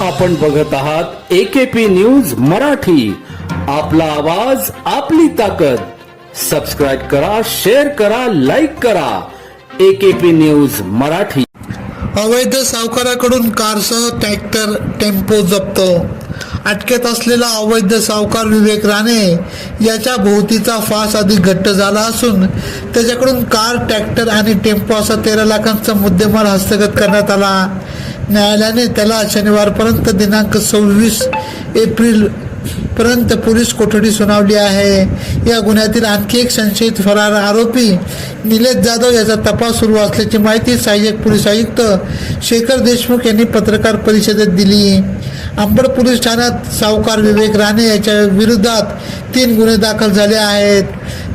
आपण बघत आहात एकेपी न्यूज मराठी. आपला आवाज आपली ताकद. सबस्क्राईब करा शेअर करा लाईक करा. AKP news Marathi. अवैध सावकाराकडून कारसह ट्रॅक्टर टेम्पो जप्त. अटकेत असलेला अवैध सावकार विवेक राणे याच्या भोवतीचा फास अधिक घट्ट झाला असून त्याच्याकडून कार ट्रॅक्टर आणि टेम्पो असा तेरा लाखांचा मुद्देमाल हस्तगत करण्यात आला. न्यायालयाने त्याला शनिवारपर्यंत दिनांक सव्वीस एप्रिल पर्यंत पोलीस कोठडी सुनावली आहे. या गुन्ह्यातील आणखी एक संशयित फरार आरोपी निलेश जाधव याचा तपास सुरू असल्याची माहिती सहाय्यक पोलीस आयुक्त शेखर देशमुख यांनी पत्रकार परिषदेत दिली. अंबड पोलीस ठाण्यात सावकार विवेक राणे याच्या विरोधात तीन गुन्हे दाखल झाले आहेत.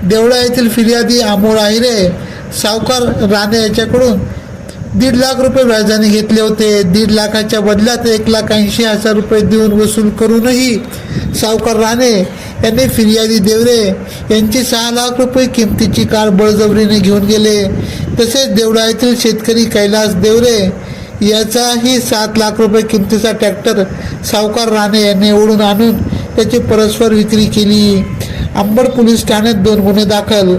देवळा येथील फिर्यादी अमोल आहिरे सावकार राणे याच्याकडून दीड लाख रुपये व्याजाने घेतले होते. दीड लाखाच्या बदल्यात एक लाख ऐंशी हजार रुपये देऊन वसूल करूनही सावकार राणे यांनी फिर्यादी देवरे यांची सहा लाख रुपये किमतीची कार बळजबरीने घेऊन गेले. तसेच देवळा येथील शेतकरी कैलास देवरे याचाही सात लाख रुपये किमतीचा ट्रॅक्टर सावकार राणे यांनी ओढून आणून त्याची परस्पर विक्री केली. अंबड पोलीस ठाण्यात दोन गुन्हे दाखल.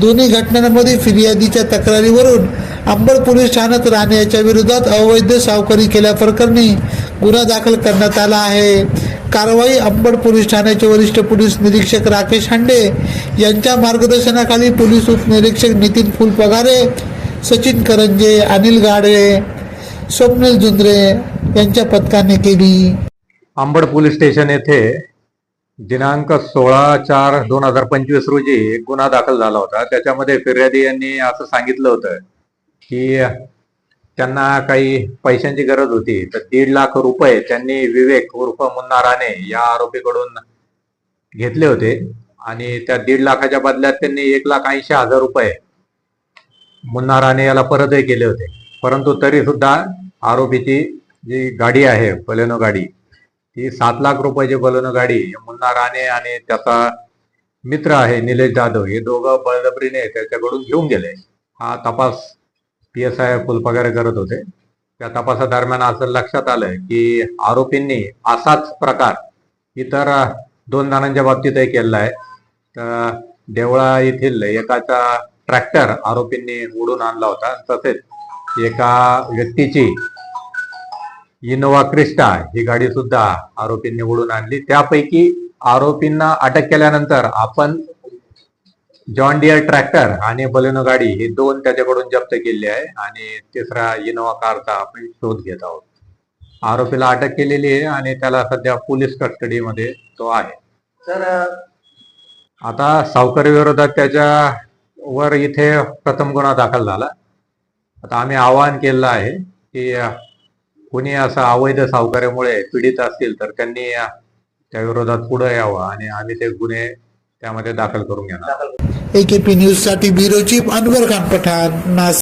दोन्ही घटनांमध्ये फिर्यादीच्या तक्रारीवरून अंबड पोलीस ठाण्यात राणे याच्या विरोधात अवैध सावकारी केल्याप्रकरणी गुन्हा दाखल करण्यात आला आहे. कारवाई अंबड पोलीस ठाण्याचे वरिष्ठ पोलीस निरीक्षक राकेश हांडे यांच्या मार्गदर्शनाखाली पोलीस उपनिरीक्षक नितीन फुलपगारे सचिन करंजे अनिल गाडे स्वप्नील जुंद्रे यांच्या पथकाने केली. अंबड पोलीस स्टेशन येथे दिनांक सोळा चार दोन हजार पंचवीस रोजी एक गुन्हा दाखल झाला होता. त्याच्यामध्ये फिर्यादी यांनी असं सांगितलं होतं की त्यांना काही पैशांची गरज होती. तर दीड लाख रुपये त्यांनी विवेक उर्फ मुन्ना राणे या आरोपीकडून घेतले होते. आणि त्या दीड लाखाच्या बदल्यात त्यांनी एक लाख ऐंशी हजार रुपये मुन्ना राणे याला परतही केले होते. परंतु तरी सुद्धा आरोपीची जी गाडी आहे पलेनो गाडी ती सात लाख रुपयाची बलन गाडी मुन्ना राणे आणि त्याचा मित्र आहे निलेश जाधव हे दोघं बळजबरीने त्याच्याकडून घेऊन गेले. हा तपास पी एस आय फुलपगारे करत होते. त्या तपासादरम्यान असं लक्षात आलं की आरोपींनी असाच प्रकार इतर दोन जणांच्या बाबतीतही केलेला आहे. तर देवळा येथील एकाचा ट्रॅक्टर आरोपींनी उडून आणला होता. तसेच एका व्यक्तीची इनोवा क्रिस्टा ही गाडी सुद्धा आरोपींनी उडून आणली. त्यापैकी आरोपींना अटक केल्यानंतर आपण जॉन डियर ट्रॅक्टर आणि बलेनो गाडी ही दोन त्याच्याकडून जप्त केली आहे आणि तिसरा इनोवा कारचा आपण शोध घेत आहोत. आरोपीला अटक केलेली आहे आणि त्याला सध्या पोलीस कस्टडीमध्ये तो आहे. तर आता सावकारी विरोधात त्याच्या वर इथे प्रथम गुन्हा दाखल झाला. आता आम्ही आवाहन केलेलं आहे की कोणी असं अवैध सावकार्यामुळे पीडित असतील तर त्यांनी त्या विरोधात पुढे यावं आणि आम्ही ते गुन्हे त्यामध्ये दाखल करून घेणार. एकेपी न्यूजसाठी ब्युरो चीफ अनवर खान पठाण नाशिक